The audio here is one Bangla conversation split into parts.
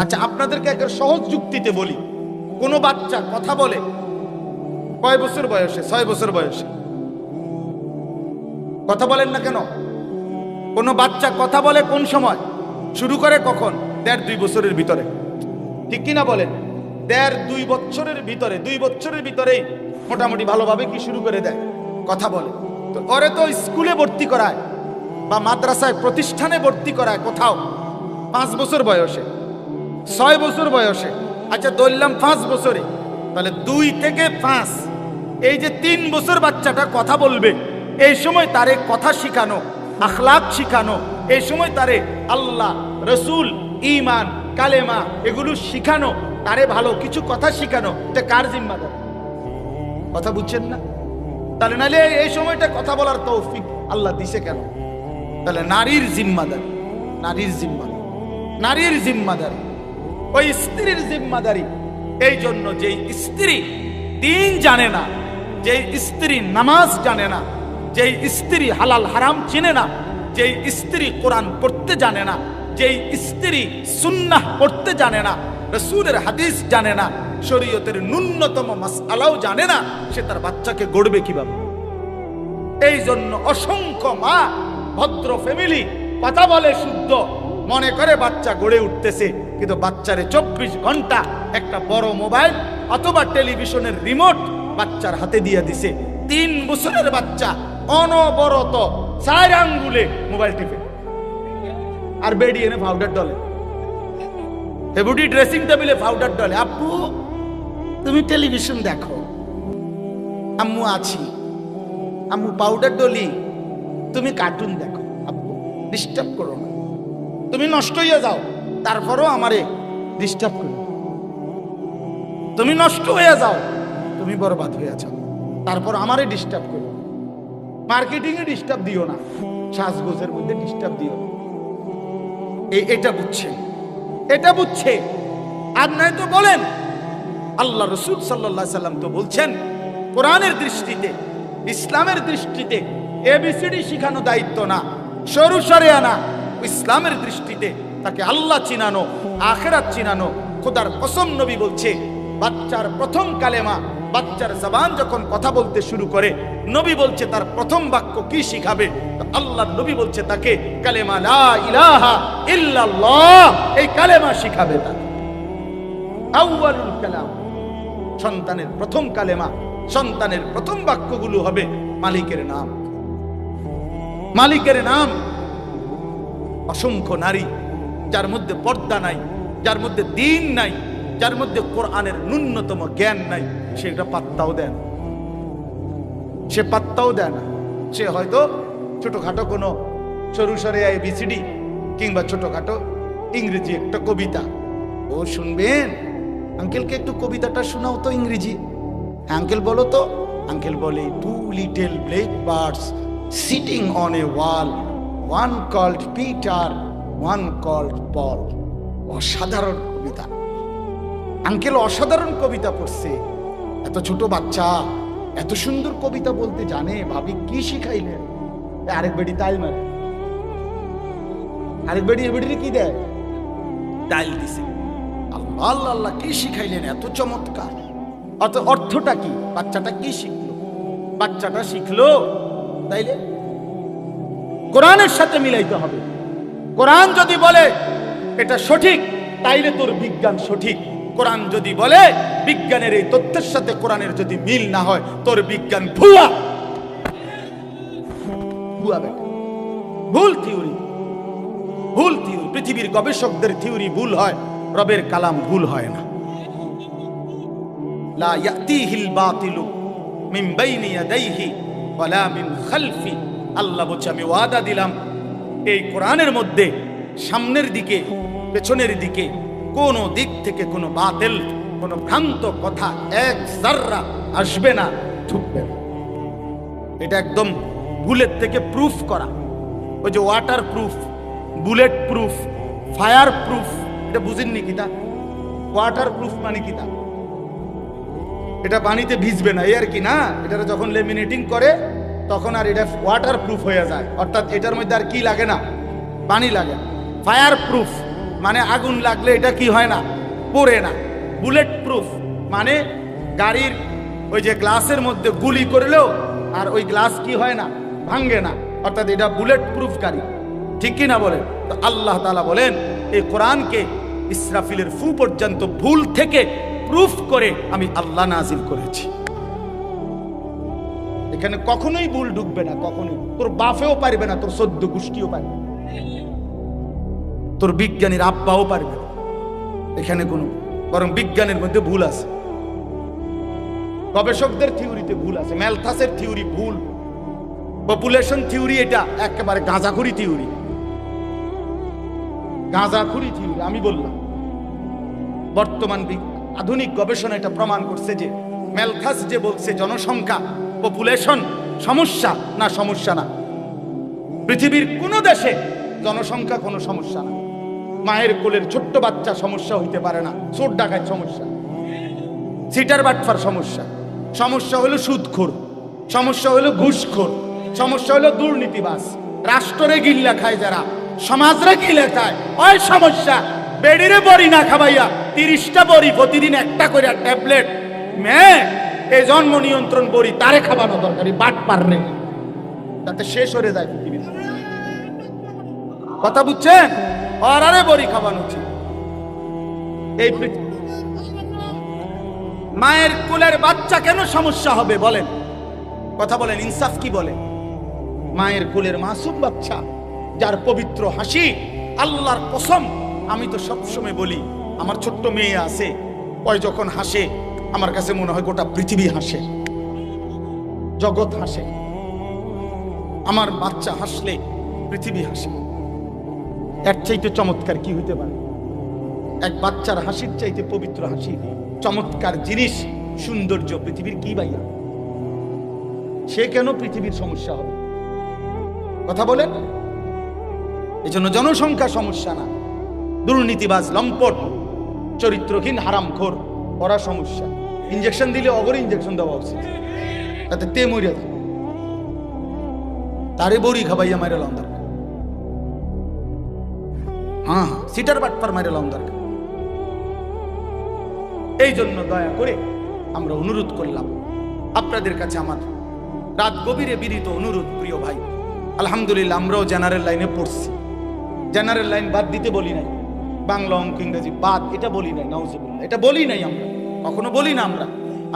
আচ্ছা আপনাদেরকে একটা সহজ যুক্তিতে বলি। কোনো বাচ্চা কথা বলে কয় বছর বয়সে? ছয় বছর বয়সে। কথা বলেন না কেন? কোনো বাচ্চা কথা বলে কোন সময়? শুরু করে কখন? দেড় দুই বছরের ভিতরে। ঠিক কিনা বলেন? দেড় দুই বছরের ভিতরে। দুই বছরের ভিতরেই মোটামুটি ভালোভাবে কি শুরু করে দেয়? কথা বলে। তো ওরে তো স্কুলে ভর্তি করায় বা মাদ্রাসায় প্রতিষ্ঠানে ভর্তি করায় কোথাও। পাঁচ বছর বয়সে। ছয় বছর বয়সে। আচ্ছা ধরলাম পাঁচ বছরে। তাহলে দুই থেকে পাঁচ। এই যে তিন বছর বাচ্চাটা কথা বলবে, এই সময় তারে কথা শিখানো, আখলাক শিখানো, এই সময় তারে আল্লাহ, রসুল ইমান কালেমা এগুলো শিখানো, তারে ভালো কিছু কথা শিখানো, এটা কার জিম্মাদার? কথা বুঝছেন না? তাহলে নাহলে এই সময়টা কথা বলার তৌফিক আল্লাহ দিছে কেন? তাহলে নারীর জিম্মাদারি নারীর জিম্মাদারি নারীর জিম্মাদারি। ওই স্ত্রীর জিম্মাদারি। এই জন্য যেই স্ত্রী দিন জানে না, যেই স্ত্রী নামাজ জানে না, যেই স্ত্রী হালাল হারাম চিনে না, যেই স্ত্রী কোরআন পড়তে জানে না, যেই স্ত্রী সুন্নাহ পড়তে জানে না, রসুলের হাদিস জানে না, শরীয়তের ন্যূনতম মাসআলাও জানে না, সে তার বাচ্চাকে গড়বে কীভাবে? এই জন্য অসংখ্য মা ভদ্র ফ্যামিলি কথা বলে শুদ্ধ, মনে করে বাচ্চা গড়ে উঠতেছে। কিন্তু বাচ্চারে চব্বিশ ঘণ্টা একটা বড় মোবাইল অথবা টেলিভিশনের রিমোট বাচ্চার হাতে দিয়ে দিছে। তিন বছরের বাচ্চা অনবরত চার আঙ্গুলে মোবাইল টিপে। আর বেডি এনে পাউডার ডলে। হেবুটি ড্রেসিং টেবিলে পাউডার ডলে। আপু, তুমি টেলিভিশন দেখো। আম্মু আছি। আম্মু পাউডার ডলি। তুমি কার্টুন দেখো। আব্বু ডিস্টার্ব করো না। তুমি নষ্ট হয়ে যাও। তারপরও আমারে ডিস্টার্ব করো। তুমি নষ্ট হয়ে যাও, তুমি বরবাদ হয়ে যাও। তারপর আমারে ডিস্টার্ব করো। মার্কেটিং এ ডিস্টার্ব দিও না, সাজগোজের মধ্যে ডিস্টার্ব দিও না। এ- এটা বুঝছে। এটা বুঝছে। আর নয় তো বলেন। আল্লাহ রসুল সাল্লাহ সাল্লাম তো বলছেন, কোরআনের দৃষ্টিতে, ইসলামের দৃষ্টিতে এবিসিডি শিখানো দায়িত্ব না, সরু সরে আনা। ইসলামের দৃষ্টিতে তাকে আল্লাহ চিনানো, আখেরাত চিনানো। খোদার কসম নবী বলছে, বাচ্চার প্রথম কালেমা, বাচ্চার জবান যখন কথা বলতে শুরু করে, নবী বলছে তার প্রথম বাক্য কি শিখাবে? আল্লাহ নবী বলছে তাকে কালেমা লা ইলাহা ইল্লাল্লাহ, এই কালেমা শিখাবে তাকে। আউয়ালুল কালাম। সন্তানের প্রথম কালেমা, সন্তানের প্রথম বাক্যগুলো হবে মালিকের নাম। মালিকের নাম অসংখ্য নারী। যার মধ্যে পর্দা নাই, যার মধ্যে দিন নাই, যার মধ্যে কোরআনের ন্যূনতম জ্ঞান নাই, সে একটা পাত্তাও দেয় না। সে পাত্তাও দেয় না। সে হয়তো ছোটখাটো কোনো সরু সরে আয় বিসিডি কিংবা ছোটখাটো ইংরেজি একটা কবিতা। ও শুনবেন? আঙ্কেলকে একটু কবিতাটা শোনাও তো ইংরেজি। আঙ্কেল বলো তো, আঙ্কেল বলে two little black birds sitting on a wall one called Peter one called Paul অসাধারণ কবিতা। আঙ্কেল অসাধারণ কবিতা পড়ছে। এত ছোট বাচ্চা, এত সুন্দর কবিতা বলতে জানে, ভাবি কি শিখাইলেন? আরেক বেডি তাই মারে। আরেক বেডি, এ কি দেয়? ডাইল দিছে। আল্লাহ আল্লাহ আল্লাহ, কি শিখাইলেন? এত চমৎকার। অত অর্থটা কি? বাচ্চাটা কি শিখলো? বাচ্চাটা শিখলো? তাইলে কোরআনের সাথে মিলাইতে হবে। কোরআন যদি বলে, এটা সঠিক, তাইলে তোর বিজ্ঞান সঠিক। কোরআন যদি বলে, বিজ্ঞানের এই তথ্যের সাথে কোরআনের যদি মিল না হয়, তোর বিজ্ঞান ভুয়া। ভুয়া ভুল থিওরি ভুল থিওরি পৃথিবীর গবেষকদের থিওরি ভুল হয়, রবের কালাম ভুল হয় না। লা ইয়াতিহিল বাতিলু মিন বাইনি ইয়াদাইহি ওয়ালা মিন খালফি। আল্লাহ বলছে, আমি ওয়াদা দিলাম এই কোরআনের মধ্যে সামনের দিকে, পেছনের দিকে কোন দিক থেকে কোনো বাতিল, কোনো ভ্রান্ত কথা এক জাররা আসবে না, ঢুকবে না। এটা একদম বুলেট থেকে প্রুফ করা। ওই যে water proof bullet proof fire proof এটা বুঝেননি কিতা? ওয়াটার প্রুফ মানে কিতা? এটা পানিতে ভিজবে না এই আর কি না? এটা যখন লেমিনেটিং করে তখন আর এটা ওয়াটার প্রুফ হয়ে যায়। অর্থাৎ এটার মধ্যে আর কি লাগে না? পানি লাগে। ফায়ার প্রুফ মানে আগুন লাগলে এটা কি হয় না? পড়ে না। বুলেট প্রুফ মানে গাড়ির ওই যে গ্লাসের মধ্যে গুলি করলেও আর ওই গ্লাস কি হয় না? ভাঙ্গে না। অর্থাৎ এটা বুলেট প্রুফ গাড়ি। ঠিক কি না বলেন? তো আল্লাহ তালা বলেন, এই কোরআনকে ইসরাফিলের ফু পর্যন্ত ভুল থেকে প্রুফ করে আমি আল্লাহ নাজিল করেছি। এখানে কখনোই ভুল ঢুকবে না, কখনোই। তোর বাপেও পারবে না, তোর সদ্য গোষ্ঠীও পারবে তোর বিজ্ঞানীর আব্বাও পারবে না। এখানে কোনো, বরং বিজ্ঞানের মধ্যে ভুল আছে। গবেষকদের থিওরিতে ভুল আছে, ম্যালথাসের থিওরি ভুল। পপুলেশন থিওরি এটা, একেবারে গাঁজাখুরি থিওরি। গাঁজাখুরি থিওরি, আমি বললাম। বর্তমান আধুনিক গবেষণা এটা প্রমাণ করছে যে, ম্যালথাস যে বলছে, জনসংখ্যা পপুলেশন সমস্যা না সমস্যা না। পৃথিবীর কোনো দেশে জনসংখ্যা কোনো সমস্যা না। মায়ের কোলের ছোট্ট বাচ্চা সমস্যা হইতে পারে না, চোর ডাকায় সমস্যা। সিটার বাটফার সমস্যা। সমস্যা হলো সুদখোর। সমস্যা হলো ঘুষখোর। সমস্যা হলো দুর্নীতিবাস রাষ্ট্রে গিল্লা খায় যারা, সমাজরে গিলে খায়। ওই সমস্যা, বেডিরে বড়ি না খাবাইয়া তিরিশটা বড়ি প্রতিদিন একটা করে ট্যাবলেট মেয়ে এই জন্ম নিয়ন্ত্রণ করি, তারে খাবানো দরকারি বাট পারলে যাতে শেষ হয়ে যায় পৃথিবীতে। কথা বুঝছেন? আর বড়ি খাবানো উচিত। এই মায়ের কোলের বাচ্চা কেন সমস্যা হবে বলেন? কথা বলেন, ইনসাফ কি বলে? মায়ের কোলের মাসুম বাচ্চা, যার পবিত্র হাসি, আল্লাহর কসম, আমি তো সবসময় বলি, আমার ছোট্ট মেয়ে আছে, ওই যখন হাসে আমার কাছে মনে হয় গোটা পৃথিবী হাসে, জগৎ হাসে। আমার বাচ্চা হাসলে পৃথিবী হাসে। এর চাইতে চমৎকার কি হইতে পারে? এক বাচ্চার হাসির চাইতে পবিত্র হাসি, চমৎকার জিনিস, সৌন্দর্য পৃথিবীর কি বাইয়া সে কেন পৃথিবীর সমস্যা হবে? কথা বলেন। এই জন্য জনসংখ্যা সমস্যা না। দুর্নীতিবাজ, লম্পট, চরিত্রহীন, হারামখোর ওরা সমস্যা। ইঞ্জেকশন দিলে অগর ইঞ্জেকশন দেওয়া উচিত। তাতে তে মরিয়া যায় তারে বড়ি খাবাইয়া মাইরা লম দরকার। হ্যাঁ হ্যাঁ সিটার বাটপার মাইরা লম দরকার। এই জন্য দয়া করে আমরা অনুরোধ করলাম, আপনাদের কাছে আমার রাত গভীরে বিরিত অনুরোধ, প্রিয় ভাই। আলহামদুলিল্লাহ, আমরাও জেনারেল লাইনে পড়ছি। জেনারেল লাইন বাদ দিতে বলি নাই। বাংলা অঙ্ক ইংরেজি বাদ, এটা বলি নাই, নাউজুবিল্লাহ। এটা বলি নাই আমরা। কখনো বলি না আমরা।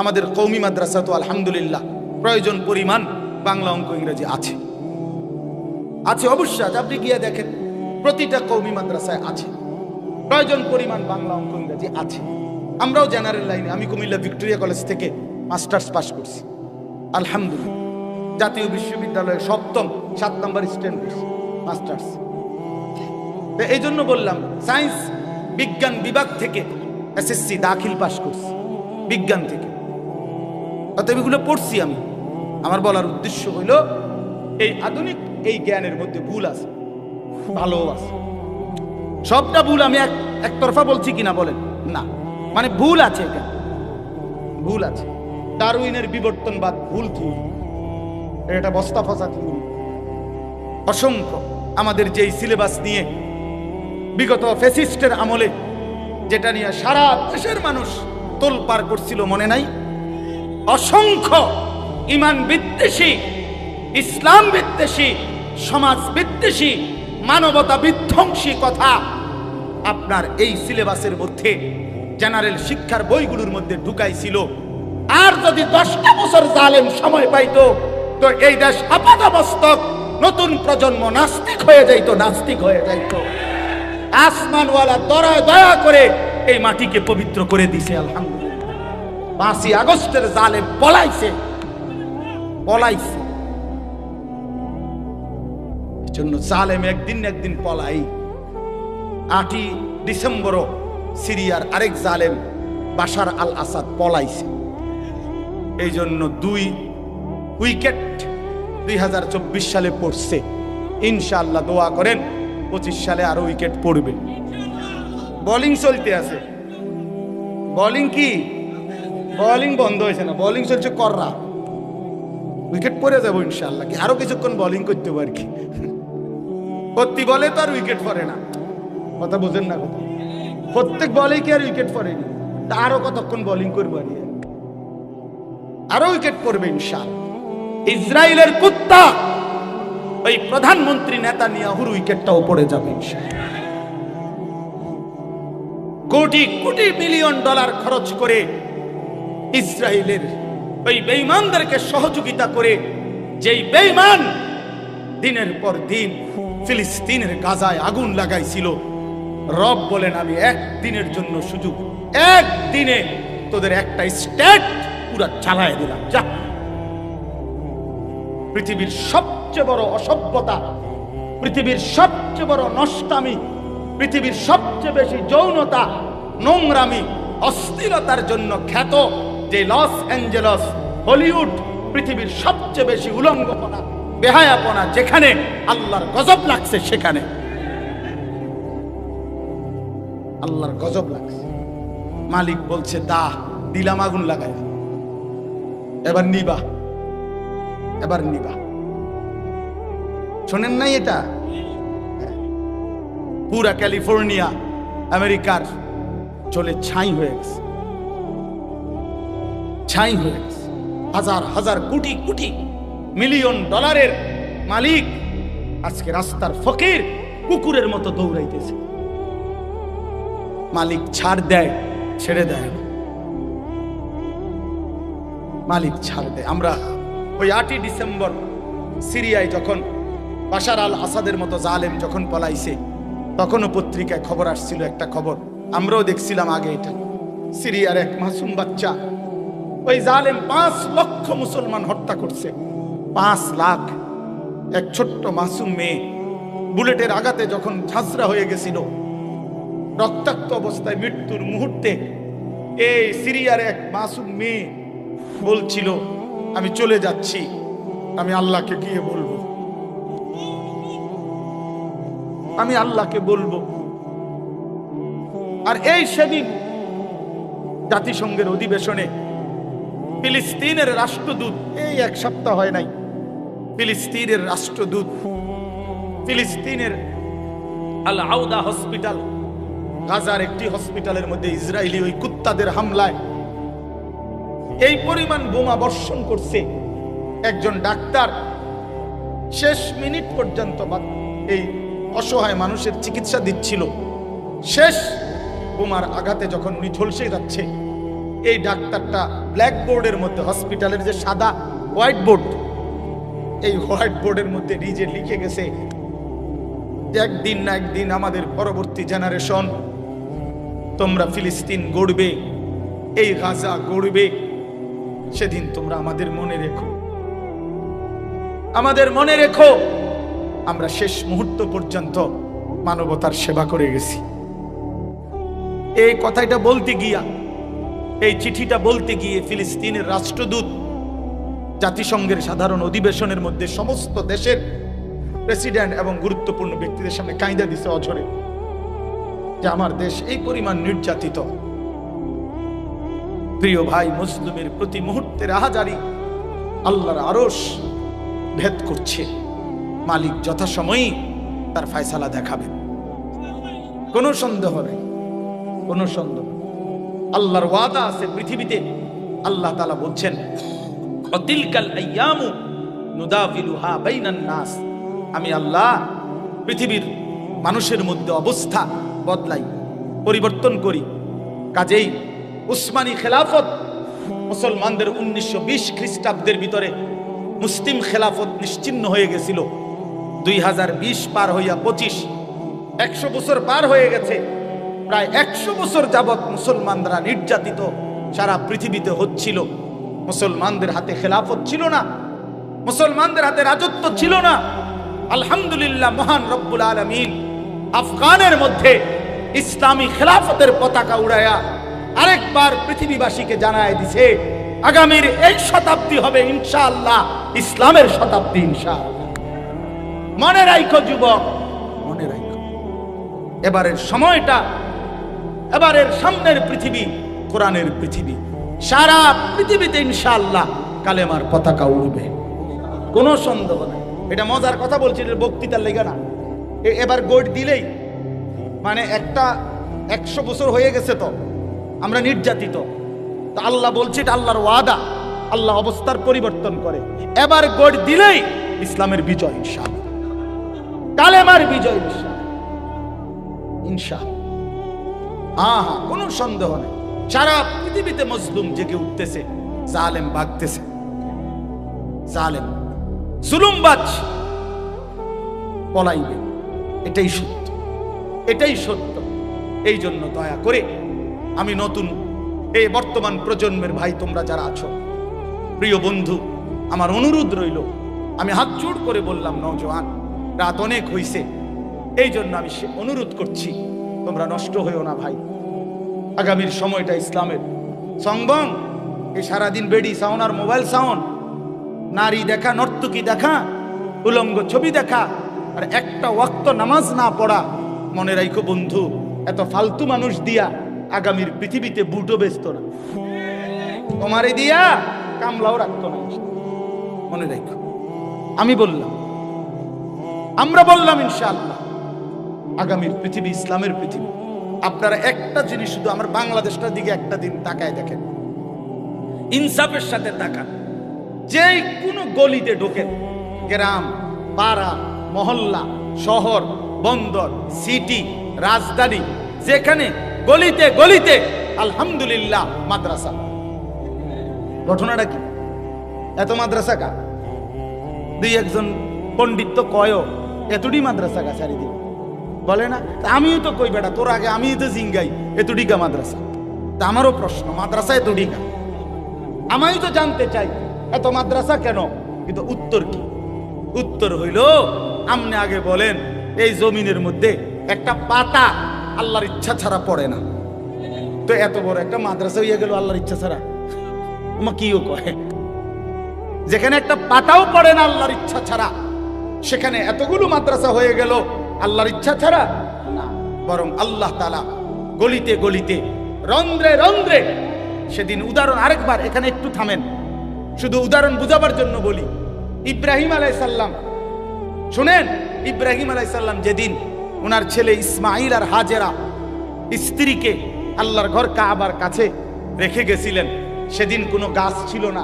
আমাদের কৌমি মাদ্রাসা তো আলহামদুলিল্লাহ, প্রয়োজন, পরিমাণ বাংলা অঙ্ক ইংরেজি আছে। আছে অবশ্যই আপনি গিয়ে দেখেন, প্রতিটা কৌমি মাদ্রাসায় আছে। প্রয়োজন, পরিমাণ বাংলা অঙ্ক ইংরেজি আছে। আমরাও জেনারেল লাইনে আমি কুমিল্লা ভিক্টোরিয়া কলেজ থেকে মাস্টার্স পাশ করছি। আলহামদুলিল্লাহ। জাতীয় বিশ্ববিদ্যালয়ে সপ্তম, সাত নম্বর স্ট্যান্ড মাস্টার্স এই জন্য বললাম সায়েন্স বিজ্ঞান বিভাগ থেকে এসএসসি দাখিল পাশ করছি। বিজ্ঞান থেকে। অতএব এগুলো পড়ছি আমি। আমার বলার উদ্দেশ্য হইল, এই আধুনিক এই জ্ঞানের মধ্যে ভুল আছে ভালো আছে। সবটা ভুল আমি এক, একতরফা বলছি কিনা বলেন? না। মানে ভুল আছে এটা। ভুল আছে। ডারউইনের বিবর্তনবাদ ভুল থিওরি এটা বস্তা ফসা থিওরি অসংখ্য আমাদের যেই সিলেবাস নিয়ে বিগত ফেসিস্টের আমলে যেটা নিয়ে সারা দেশের মানুষ তোলপার করছিল মনে নাই? অসংখ্য ইমান বিদ্বেষী, ইসলাম বিদ্বেষী, সমাজ বিদ্বেষী, মানবতা বিধ্বংসী কথা আপনার এই সিলেবাসের মধ্যে, জেনারেল শিক্ষার বইগুলোর মধ্যে ঢুকাইছিল। আর যদি দশটা বছর জালেম সময় পাইত, তো এই দেশ আপাতমস্তক নতুন প্রজন্ম নাস্তিক হয়ে যাইতো, নাস্তিক হয়ে যাইতো। আসমানওয়ালা দয়া দয়া করে এই মাটিকে পবিত্র করে দিছে পাঁচই আগস্টের জালে পলাইছে পলাইছে। জন্য জালেম একদিন একদিন পলাই। আটই ডিসেম্বরও সিরিয়ার আরেক জালেম বাশার আল আসাদ পলাইছে। এই জন্য দুই উইকেট দুই হাজার চব্বিশ সালে পড়ছে। ইনশাআল্লাহ দোয়া করেন, পঁচিশ সালে আরও উইকেট পড়বে। বোলিং চলতে আছে। বোলিং কি? বোলিং বন্ধ হয়েছে না। বোলিং চলছে কররা। উইকেট পড়ে যাব ইনশাআল্লাহ। কি আরও কিছুক্ষণ বোলিং করতে পারি কি। বলে তো আর উইকেট পড়ে না। কথা বোঝেন না কথা। প্রত্যেক বলেই কি আর উইকেট পড়েনি তা আরও কতক্ষণ বোলিং করব আর? আরও উইকেট পড়বে ইনশাল ইসরায়েলের কুত্তা! ওই প্রধানমন্ত্রী নেতা নিয়াহুর উইকেটটাও পড়ে যাবে ইনশাল কোটি কোটি মিলিয়ন ডলার খরচ করে ইসরায়েলের ওই বেঈমানদেরকে সহযোগিতা করে যেই বেঈমান দিনের পর দিন ফিলিস্তিনের গাজায় আগুন লাগাইছিল। রব বলেন, আমি একদিনের জন্য সুযোগ, একদিনে তোদের একটা স্টেট পুরা চালায় দিলাম। যা। পৃথিবীর সবচেয়ে বড় অসভ্যতা, পৃথিবীর সবচেয়ে বড় নষ্টামি পৃথিবীর সবচেয়ে বেশি যৌনতা, নোংরামি, অস্থিরতার জন্য খ্যাত যে লস অ্যাঞ্জেলস, হলিউড, পৃথিবীর সবচেয়ে বেশি উলঙ্গপনা, বেহায়াপনা যেখানে আল্লাহর গজব লাগছে সেখানে। আল্লাহর গজব লাগছে। মালিক বলছে, দা, দিলাম আগুন লাগাই। এবার নিবা। এবার নিবা। শোনেন নাই এটা? পুরা ক্যালিফোর্নিয়া আমেরিকার চলে ছাই হয়ে গেছে। ছাই হয়ে গেছে। হাজার হাজার কোটি কোটি, মিলিয়ন ডলারের মালিক আজকে রাস্তার ফকির কুকুরের মতো দৌড়াইতেছে। মালিক ছাড় দেয়, ছেড়ে দেয় মালিক ছাড় দেয়। আমরা ওই আটই ডিসেম্বর সিরিয়ায় যখন বাশার আল আসাদের মতো জালেম যখন পলাইছে তখনও পত্রিকায় খবর আসছিল একটা খবর। আমরাও দেখছিলাম আগে এটা। সিরিয়ার এক মাসুম বাচ্চা। ওই জালেম পাঁচ লক্ষ মুসলমান হত্যা করছে। পাঁচ লাখ। এক ছোট্ট মাসুম মেয়ে। বুলেটের আঘাতে যখন ঝাঁঝরা হয়ে গেছিল, রক্তাক্ত অবস্থায় মৃত্যুর মুহূর্তে এই সিরিয়ার এক মাসুম মেয়ে বলছিল, আমি চলে যাচ্ছি। আমি আল্লাহকে গিয়ে বলব। আমি আল্লাহকে বলব। আর এই সেদিন জাতিসংঘের অধিবেশনে ফিলিস্তিনের রাষ্ট্রদূত, এই এক সপ্তাহ হয় নাই, ফিলিস্তিনের রাষ্ট্রদূত, ফিলিস্তিনের আল আউদা হসপিটাল, গাজার একটি হসপিটালের মধ্যে ইসরায়েলি ওই কুত্তাদের হামলায় এই পরিমাণ বোমা বর্ষণ করছে। একজন ডাক্তার শেষ মিনিট পর্যন্ত এই অসহায় মানুষের চিকিৎসা দিচ্ছিল। শেষ বোমার আঘাতে যখন উনি ঝলসে যাচ্ছে, এই ডাক্তারটা ব্ল্যাকবোর্ডের মধ্যে, হসপিটালের যে সাদা হোয়াইট বোর্ড, এই হোয়াইট বোর্ডের মধ্যে নিজে লিখে গেছে, একদিন না একদিন আমাদের পরবর্তী জেনারেশন তোমরা ফিলিস্তিন গড়বে, এই গাজা গড়বে, সেদিন তোমরা আমাদের মনে রেখো। আমাদের মনে রেখো। আমরা শেষ মুহূর্ত পর্যন্ত মানবতার সেবা করে গেছি। এই কথাটা বলতে গিয়া, এই চিঠিটা বলতে গিয়ে ফিলিস্তিনের রাষ্ট্রদূত, জাতিসংঘের সাধারণ অধিবেশনের মধ্যে সমস্ত দেশের প্রেসিডেন্ট এবং গুরুত্বপূর্ণ ব্যক্তিদের সামনে কায়দা দিছে অঝরে যে আমার দেশ এই পরিমাণ নির্যাতিত। প্রিয় ভাই মুসলিমের প্রতি মুহূর্তের আহাজারি আল্লাহর আরস ভেদ করছে। মালিক যথাসময়ই তার ফায়সালা দেখাবেন কোনো সন্দেহ নেই, কোনো সন্দেহ। আল্লাহর ওয়াদা আছে পৃথিবীতে, আল্লাহ তালা বলছেন নুদাফিলুহা নাস। আমি আল্লাহ পৃথিবীর মানুষের মধ্যে অবস্থা বদলাই, পরিবর্তন করি। কাজেই উসমানী খেলাফত মুসলমানদের উনিশশো বিশ খ্রিস্টাব্দের ভিতরে মুসলিম খেলাফত নিশ্চিন্ন হয়ে গেছিল। দুই হাজার বিশ পার হইয়া পঁচিশ, একশো বছর পার হয়ে গেছে। প্রায় একশো বছর যাবৎ মুসলমানরা নির্যাতিত সারা পৃথিবীতে হচ্ছিল। মুসলমানদের হাতে খেলাফত ছিল না, মুসলমানদের হাতে রাজত্ব ছিল না। আলহামদুলিল্লাহ, মহান রব্বুল আলমিন আফগানের মধ্যে ইসলামী খেলাফতের পতাকা উড়ায়া আরেকবার পৃথিবীবাসীকে জানায় দিছে, আগামীর এই শতাব্দী হবে ইনশাআল্লাহ, ইসলামের শতাব্দী ইনশাআল্লাহ। মনে রাখো যুবক। মনে রাখো এবারের সময়টা, এবারের সামনের পৃথিবী, কোরআনের পৃথিবী। সারা পৃথিবীতে ইনশাআল্লাহ কালেমার পতাকা উড়বে। কোনো সন্দেহ নেই। এটা মজার কথা বলছি বক্তৃতার লেগে না। এবার গোট দিলেই মানে একটা একশো বছর হয়ে গেছে তো, আমরা নির্যাতিত। তা আল্লাহ বলছে, এটা আল্লাহর ওয়াদা। আল্লাহ অবস্থার পরিবর্তন করে। এবার গড় দিলেই ইসলামের বিজয় ইনশাল কালেমার বিজয় ইনশাল ইনশাল হ্যাঁ হ্যাঁ কোনো সন্দেহ নেই। সারা পৃথিবীতে মজলুম জেগে উঠতেছে, জালেম ভাগতেছে জালেম জুলুমবাজ পলাইবে। এটাই সত্য। এটাই সত্য। এই জন্য দয়া করে আমি নতুন এই বর্তমান প্রজন্মের ভাই তোমরা যারা আছো, প্রিয় বন্ধু, আমার অনুরোধ রইল, আমি হাত জোড় করে বললাম, নওজোয়ান রাত অনেক হইছে। এই জন্য আমি সে অনুরোধ করছি, তোমরা নষ্ট হইও না ভাই। আগামীর সময়টা ইসলামের সংবং এই সারাদিন বেডি সাউন আর মোবাইল সাউন নারী দেখা, নর্তকী দেখা, উলঙ্গ ছবি দেখা, আর একটা ওয়াক্ত নামাজ না পড়া। মনে রাখো বন্ধু, এত ফালতু মানুষ দিয়া আগামীর পৃথিবীতে বুটো বেচত না। তোমারে দিয়া কামলাও রাখতো না। মনে রাখো আমি বললাম আমরা বললাম ইনশাআল্লাহ, আগামীর পৃথিবী ইসলামের পৃথিবী। আপনারা একটা জিনিস শুধু আমার বাংলাদেশটার দিকে একটা দিন তাকায় দেখেন। ইনসাফের সাথে তাকান। যেই কোনো গলিতে ঢোকেন, গ্রাম, পাড়া, মহল্লা, শহর, বন্দর, সিটি, রাজধানী, যেখানে গলিতে গলিতে আলহামদুলিল্লাহ মাদ্রাসা। ঘটনাটা কি? এত মাদ্রাসা কা দুই একজন পণ্ডিত তো কয় এতটি মাদ্রাসা কা চারিদিকে বলে না আমিও তো কই বেটা, তোর আগে আমি তো জিঙ্গাই এতটিকা মাদ্রাসা। তা আমারও প্রশ্ন, মাদ্রাসা এতটিকা আমি তো জানতে চাই, এত মাদ্রাসা কেন? কিন্তু উত্তর কি? উত্তর হইল আপনি আগে বলেন, এই জমিনের মধ্যে একটা পাতা আল্লাহর ইচ্ছা ছাড়া পড়ে না। তো এত বড় একটা মাদ্রাসা হইয়া গেল আল্লাহর ইচ্ছা ছাড়া। আমা কিও কয়? যেখানে একটা পাতাও পড়ে না আল্লাহর ইচ্ছা ছাড়া। সেখানে এতগুলো মাদ্রাসা হয়ে গেল, আল্লাহর ইচ্ছা ছাড়া না। বরং আল্লাহ তালা গলিতে গলিতে, রন্ধ্রে রন্ধ্রে, সেদিন উদাহরণ আরেকবার, এখানে একটু থামেন। শুধু উদাহরণ বুঝাবার জন্য বলি, ইব্রাহিম আলাইসাল্লাম শুনেন, ইব্রাহিম আলাইসাল্লাম যেদিন ওনার ছেলে ইসমাইল আর হাজেরা স্ত্রীকে আল্লাহর ঘর কাবার কাছে রেখে গেছিলেন, সেদিন কোনো গাছ ছিল না,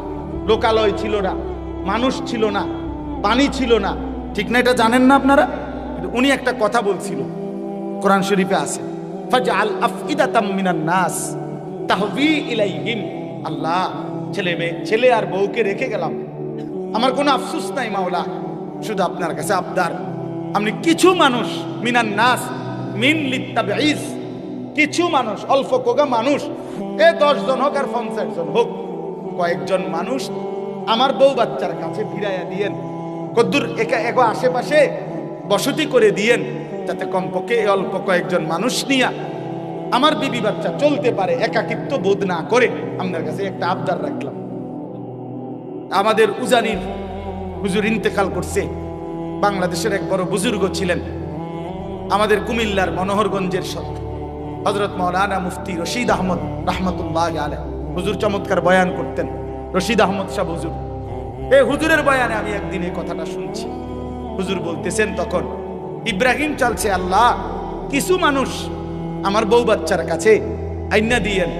লোকালয় ছিল না, মানুষ ছিল না, পানি ছিল না ঠিক না, এটা জানেন না আপনারা? উনি একটা কথা বলছিল। কোরআন শরীফে আছে, ফাজআল আফইদাতাম মিনান নাস, তাহবি ইলাইহিম। আল্লাহ, ছেলে মেয়ে, ছেলে আর বউকে রেখে গেলাম। আমার কোনো আফসোস নাই মাওলা, শুধু আপনার কাছে আবদার। আপনি কিছু মানুষ, মিনান নাস, মিন লিত্তাবিজ কিছু মানুষ, অল্প কোগা মানুষ, এ জন হোক আর পঞ্চাশ জন হোক, কয়েকজন মানুষ আমার বউ বাচ্চার কাছে ফিরাইয়া দিয়েন। কদ্দুর একা এগো আশেপাশে বসতি করে দিয়েন, যাতে কমপক্ষে অল্প কয়েকজন মানুষ নিয়া আমার বিবি বাচ্চা চলতে পারে, একাকিত্ব বোধ না করে আপনার কাছে একটা আবদার রাখলাম। আমাদের উজানির হুজুর ইন্তেকাল করছে, বাংলাদেশের এক বড় বুজুর্গ ছিলেন, আমাদের কুমিল্লার মনোহরগঞ্জের সৎ হজরত মৌলানা মুফতি রশিদ আহমদ রহমতুল্লাহ আলে হুজুর চমৎকার বয়ান করতেন, রশিদ আহমদ শাহ হুজুর। এই হুজুরের বয়ানে আমি একদিন এই কথাটা শুনছি। হুজুর বলতেছেন তখন, ইব্রাহিম চালছে আল্লাহ, কিছু মানুষ আমার বউ বাচ্চার কাছে আইনা দিয়েন,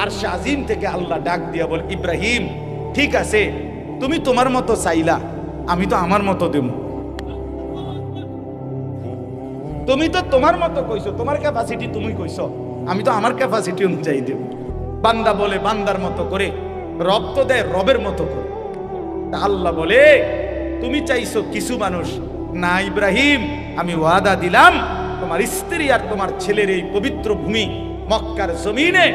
আর আজিম থেকে আল্লাহ ডাক দিয়া বল, ইব্রাহিম, ঠিক আছে, তুমি তোমার মতো চাইলা, আমি তো আমার মতো দেব। তুমি তো তোমার মতো কইছো, তোমার ক্যাপাসিটি তুমি কইছো, আমি তো আমার ক্যাপাসিটি অনুযায়ী দেব। বান্দা বলে, বান্দার মতো করে, রব তো দেয়, রবের মতো করে। আল্লাহ বলে, তুমি চাইছো কিছু মানুষ। না ইব্রাহিম, আমি ওয়াদা দিলাম, তোমার স্ত্রী আর তোমার ছেলের এই পবিত্র ভূমি মক্কার জমিনে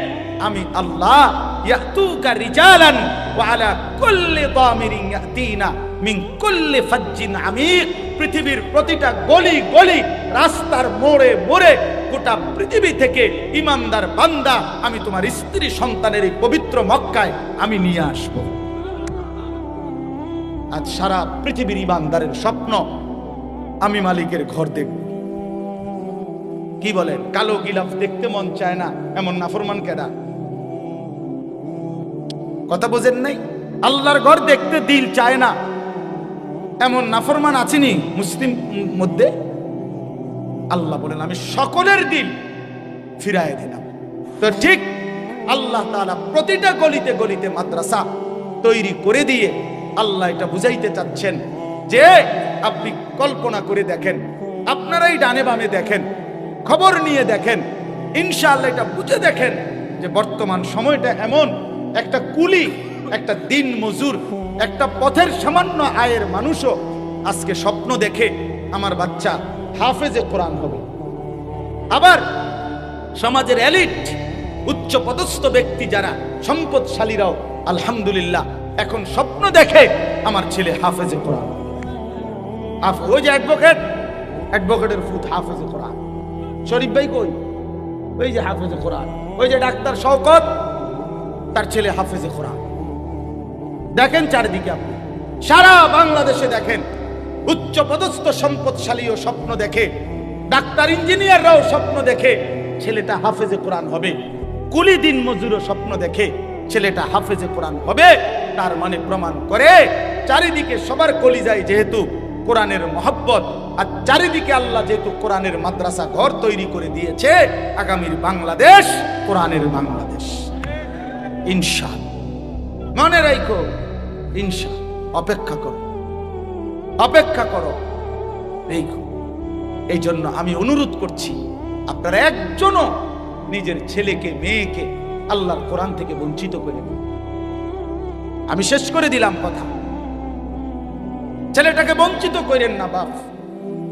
আমি আল্লাহ ইয়াতুকা রিজালান ওয়া আলা কুল্লি দামিরিন ইয়াতিনা মিন কুল্লি ফাজ্জিন আমিক পৃথিবীর প্রতিটা গলি গলি, রাস্তার মোড়ে মোড়ে গোটা পৃথিবী থেকে ইমানদার বান্দা আমি তোমার স্ত্রী সন্তানের এই পবিত্র মক্কায় আমি নিয়ে আসব। আজ সারা পৃথিবীর ইমানদারের স্বপ্ন আমি মালিকের ঘর দেখব। কি বলেন কালো গিলাফ দেখতে মন চায় না, এমন নাফরমান কেডা? কথা বোঝেন নাই? আল্লাহর ঘর দেখতে দিল চায় না, এমন নাফরমান আছেনি মুসলিম মধ্যে? আল্লাহ বলেন, আমি সকলের দিল ফিরায় দিলাম। তো ঠিক আল্লাহ তাআলা প্রতিটা গলিতে গলিতে মাদ্রাসা তৈরি করে দিয়ে আল্লাহ এটা বুঝাইতে চাচ্ছেন যে আপনি কল্পনা করে দেখেন, আপনারাই ডানে বামে দেখেন, খবর নিয়ে দেখেন, ইনশাআল্লাহ এটা বুঝে দেখেন যে বর্তমান সময়টা এমন, একটা কুলি, একটা দিন মজুর, একটা পথের সামান্য আয়ের মানুষও আজকে স্বপ্ন দেখে আমার বাচ্চা হাফেজে কোরআন হবে। আবার সমাজের এলিট উচ্চ পদস্থ ব্যক্তি যারা সম্পদশালীরাও, আলহামদুলিল্লাহ এখন স্বপ্ন দেখে আমার ছেলে হাফেজে কোরআন। ওই যে অ্যাডভোকেট অ্যাডভোকেটের ফুট হাফেজে কোরআন। শরীফ ভাই কই? ওই যে হাফেজে কোরআন। ওই যে ডাক্তার শওকত, তার ছেলে হাফেজে কোরআন। দেখেন চারিদিকে আপনি। সারা বাংলাদেশে দেখেন উচ্চ পদস্থ সম্পদশালীও স্বপ্ন দেখে, ডাক্তার ইঞ্জিনিয়াররাও স্বপ্ন দেখে ছেলেটা হাফেজে কোরআন হবে। কুলি দিন মজুরও স্বপ্ন দেখে ছেলেটা হাফেজে কোরআন হবে। তার মানে প্রমাণ করে চারিদিকে সবার কলিজায় যেহেতু কোরআনের মহব্বত, আর চারিদিকে আল্লাহ যেহেতু কোরআনের মাদ্রাসা ঘর তৈরি করে দিয়েছে, আগামীর বাংলাদেশ কোরআনের বাংলাদেশ। ইনশাআল্লাহ। মনে রাখো ইনশা অপেক্ষা করো। অপেক্ষা করো। দেখো এই জন্য আমি অনুরোধ করছি, আপনারা একজনও নিজের ছেলেকে, মেয়েকে আল্লাহর কোরআন থেকে বঞ্চিত করে। আমি শেষ করে দিলাম কথা। ছেলেটাকে বঞ্চিত করেন না বাপ।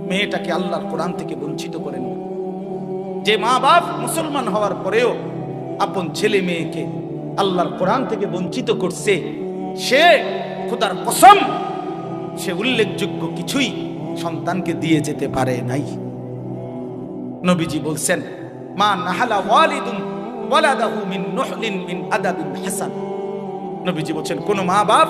মেয়েটাকে আল্লাহর কোরআন থেকে বঞ্চিত করেন না। যে মা বাপ মুসলমান হওয়ার পরেও আপন ছেলে মেয়েকে আল্লাহর কোরআন থেকে বঞ্চিত করছে, সে খোদার কসম, সে উল্লেখযোগ্য কিছুই সন্তানকে দিয়ে যেতে পারে নাই। নবীজি বলছেন, মা নাহালা ওয়ালিদুন ওয়ালাদাহু মিন নুহলিন মিন আদাবিন হাসান। নবীজি বলছেন, কোন মা বাপ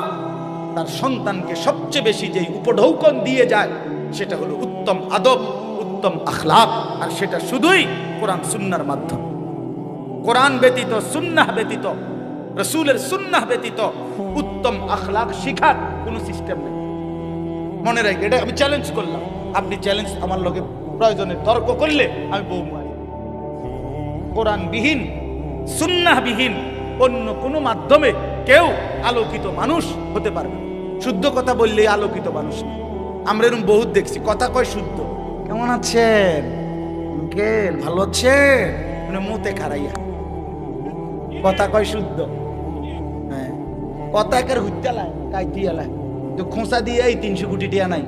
তার সন্তানকে সবচেয়ে বেশি যেই উপঢৌকন দিয়ে যায়, সেটা হলো উত্তম আদব, উত্তম আখলাক, আর সেটা শুধুই কোরআন সুন্নার মাধ্যম। কোরআন ব্যতীত, সুন্নাহ ব্যতীত, রসুলের সুন্নাহ ব্যতীত উত্তম আখলাক শিখার কোনো সিস্টেম নেই। মনে রাখবে, এটা আমি চ্যালেঞ্জ করলাম। আপনি চ্যালেঞ্জ আমার লগে প্রয়োজনে তর্ক করলে আমি বউ মারি। কোরআনবিহীন, সুন্নাহবিহীন অন্য কোনো মাধ্যমে কেউ আলোকিত মানুষ হতে পারবে শুদ্ধ কথা বললেই আলোকিত মানুষ না। আমরা এরকম বহুত দেখছি, কথা কয় শুদ্ধ। কেমন আছেন? আঙ্কেল, ভালো আছেন? মানে মুতে খারাইয়া কথা কয় শুদ্ধ। হ্যাঁ। কথা একের হুইতালায় কাইতিয়ালায় তো খোঁচা দিয়ে এই তিনশো কোটি টিয়া নাই।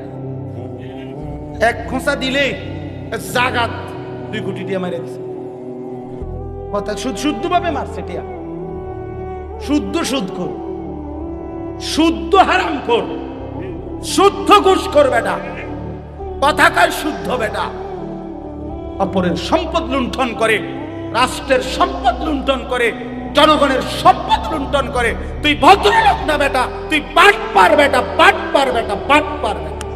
এক খোঁচা দিলেই জাগাত দুই কোটি টিয়া মারে দিছে। কথা শুদ্ধ শুদ্ধভাবে মারছে টিয়া। শুদ্ধ সুদ কর শুদ্ধ হারাম কর শুদ্ধ ঘুষ কর বেটা। কথাকার শুদ্ধ বেটা। অপরের সম্পদ লুণ্ঠন করে, রাষ্ট্রের সম্পদ লুণ্ঠন করে, জনগণের সম্পদ লুণ্ঠন করে। তুই ভদ্রলোক না বেটা, তুই পাট পার বেটা পাট পার বেটা পাট পার বেটা।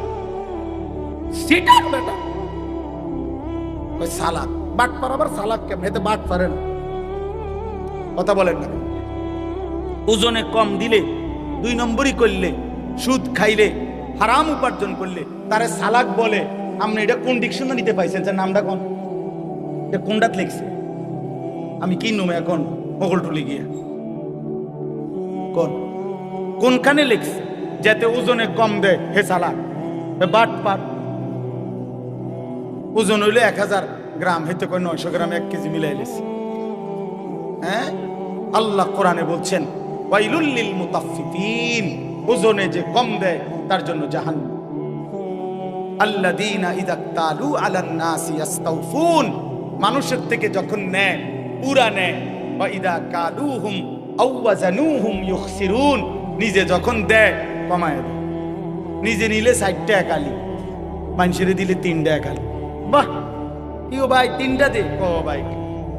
সিটার বেটা। ওই সালাক বাট পার আবার সালাক কেমন? এতে বাট পারে না। কথা বলেন না। ওজনে কম দিলে, দুই নম্বরই করলে, সুদ খাইলে, হারাম উপার্জন করলে, তারে সালাক বলে। আপনি এটা কোন ডিকশনারিতে পাইছেন? স্যার নামটা কোন? এটা কোনটাত লিখছে? আমি কি নুম এখন? মগল টুলি গিয়া। কোন? কোনখানে লিখছে? যাতে ওজনে কম দেয়, হে সালাক। বাট পাট। ওজন হইলে এক হাজার গ্রাম হেতে কয় নয়শো গ্রাম, এক কেজি মিলাই লেছে হ্যাঁ? আল্লাহ কোরআনে বলছেন ওয়াইলুল্লিল মুতাফফিফিন। ওজনে যে কম দেয়, তার জন্য জাহান্নাম। আল্লাযীনা ইযা তালু আলান নাসি ইস্তাউফুন মানুষের থেকে যখন নেয়, পুরা নেয়। ওয়া ইদা কালুহুম আও ওয়াজানুহুম ইউখসিরুন। নিজে যখন দেয়, কমায় দেয়। নিজে নিলে ষাটটা একালি। মানুষের দিলে তিনটা একালি। বাহ! ইও ভাই, তিনটা দে। ও ভাই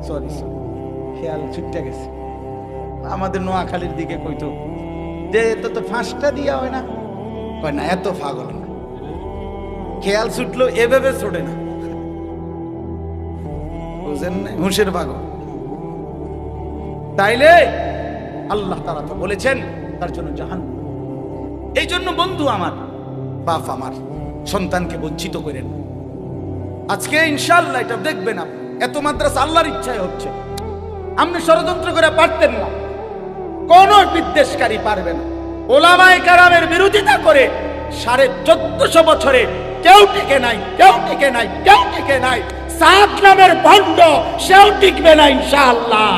সরি সরি খেয়াল ছুটতে গেছে। আমাদের নোয়াখালীর দিকে কইতো, যে তো তো ফাঁসটা দিয়া হয় না? কয়, না, এত পাগল না। খেয়াল ছুটলো, এভাবে ছোটে না। বুঝেন না হুঁশের পাগল। তাইলে আল্লাহ তারা তো বলেছেন, তার জন্য জাহান। এই জন্য বন্ধু আমার, বাপ আমার, সন্তানকে বঞ্চিত করেন। আজকে ইনশাল্লাহ এটা দেখবেন আপনি, এত মাদ্রাসা আল্লাহর ইচ্ছায় হচ্ছে। আপনি ষড়যন্ত্র করে পারতেন না। কোন বিদ্বেষকারী পারবে না। ওলামায় কারামের বিরোধিতা করে সাড়ে চোদ্দশো বছরে কেউ টিকে নাই, কেউ টিকে নাই, কেউ টিকে নাই। সাত নামের ভণ্ড, সেও টিকবে না ইনশাআল্লাহ।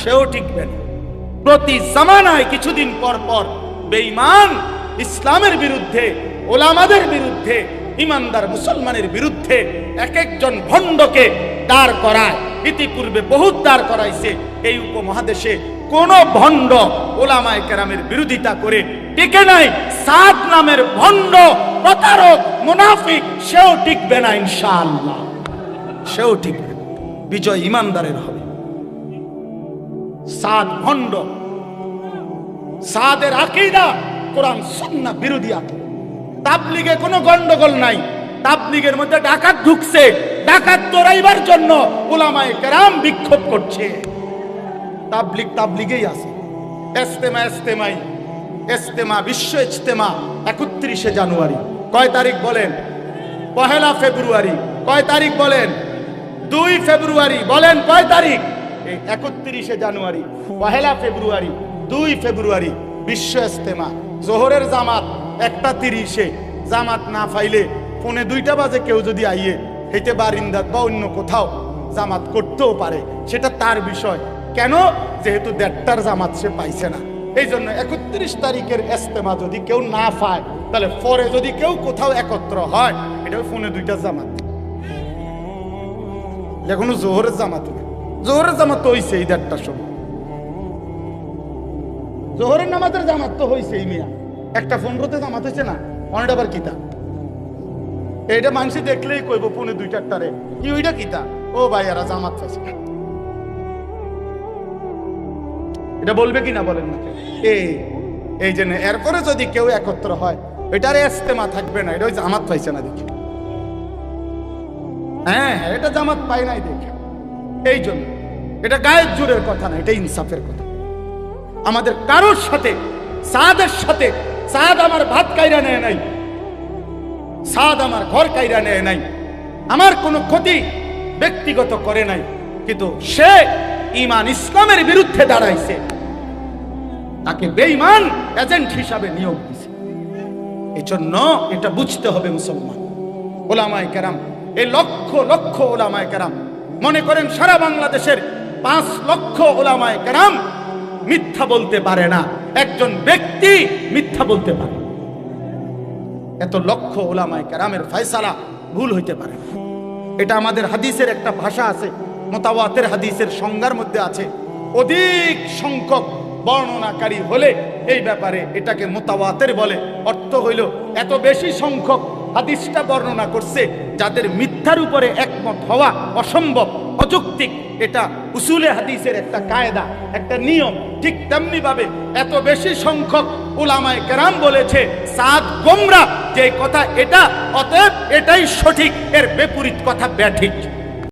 সেও টিকবে না। প্রতি জামানায় কিছুদিন পর পর বেঈমান ইসলামের বিরুদ্ধে, ওলামাদের বিরুদ্ধে, ইমানদার মুসলমানের বিরুদ্ধে এক একজন ভণ্ডকে দাঁড় করায়। ইতিপূর্বে বহুত দাঁড় করাইছে এই উপমহাদেশে। কোন ভণ্ড ওলামায় কেরামের বিরোধিতা করে টিকে নাই। সাত নামের ভণ্ড, প্রতারক, মুনাফিক, সেও টিকবে না ইনশাআল্লাহ। সেও টিকবে বিজয় ইমানদারের হবে। সাদ ভণ্ড। সাদের আকিদা কোরআন, সুন্নাহ বিরোধী তাবলিগে কোনো গন্ডগোল নাই। তাবলিগের মধ্যে ডাকাত ঢুকছে। ডাকাত তোরাইবার জন্য ওলামায়ে কেরাম বিক্ষোভ করছে। তাবলিগ তাবলিগেই আছে। এস্তেমা এস্তেমাই, এস্তেমা বিশ্ব ইজতেমা, একত্রিশে জানুয়ারি। কয় তারিখ বলেন? পহেলা ফেব্রুয়ারি। কয় তারিখ বলেন? দুই ফেব্রুয়ারি। বলেন কয় তারিখ? এই একত্রিশে জানুয়ারি, পহেলা ফেব্রুয়ারি, দুই ফেব্রুয়ারি, বিশ্ব ইজতেমা। জোহরের জামাত একটা তিরিশে। জামাত না ফাইলে পৌনে দুইটা বাজে কেউ যদি আইয়ে, হেঁটে বারিন্দাত বা অন্য কোথাও জামাত করতেও পারে। সেটা তার বিষয়। কেন? যেহেতু দেড়টার জামাত সে পাইছে না। এই জন্য একত্রিশ তারিখের এস্তেমা যদি কেউ না পায়, তাহলে পরে যদি কেউ কোথাও একত্র হয়, এটা ফোনে দুইটা জামাত। এখনও জোহরের জামাত জোহরের জামাত তো হইছে এই দেড়টার সময়। জোহরের নামাজের জামাত তো হইছে এই মিয়া। একটা পনেরোতে জামাত হয়েছে না অনেক আবার কিতা? এইটা মানুষ দেখলেই কইব, পৌনে দুই চারটারে কি ওইটা কিতা? ও ভাই, এরা জামাত পাইছে এটা বলবে কি না বলেন এই এই জন্য এরপরে যদি কেউ একত্র হয় এটারে এস্তেমা থাকবে না এটা ওই জামাত পাইছে না দেখি। হ্যাঁ হ্যাঁ, এটা জামাত পাই নাই দেখে। এই জন্য এটা গায়ের জোরের কথা না এটা ইনসাফের কথা। আমাদের কারোর সাথে সাদের সাথে সাদ আমার ভাত কাইরা নেয় নাই। সাদ আমার ঘর কাইরা নেয় নাই। আমার কোনো ক্ষতি ব্যক্তিগত করে নাই। কিন্তু সে ইমান ইসলামের বিরুদ্ধে দাঁড়াইছে। তাকে বেঈমান এজেন্ট হিসাবে নিয়োগ দিছে। এই জন্য এটা বুঝতে হবে মুসলমান। ওলামায় কেরাম, এই লক্ষ লক্ষ ওলামায় কেরাম, মনে করেন সারা বাংলাদেশের পাঁচ লক্ষ ওলামায় কেরাম মিথ্যা বলতে পারে না। একজন ব্যক্তি মিথ্যা বলতে পারে। এত লক্ষ ওলামায় কেরামের ফয়সালা ভুল হইতে পারে এটা আমাদের হাদিসের একটা ভাষা আছে মোতাবাতের হাদিসের সংজ্ঞার মধ্যে আছে। অধিক সংখ্যক বর্ণনাকারী হলে এই ব্যাপারে এটাকে মোতাবাতের বলে। অর্থ হইল, এত বেশি সংখ্যক হাদিসটা বর্ণনা করছে যাদের মিথ্যার উপরে একমত হওয়া অসম্ভব, অযৌক্তিক। এটা উসুলে হাদিসের একটা কায়দা, একটা নিয়ম। ঠিক তেমনি ভাবে এত বেশি সংখ্যক উলামায়ে কেরাম বলেছে, সাদ গোমরা, যে কথা এটা, অতএব এটাই সঠিক, এর বিপরীত কথা ব্যাঠিক।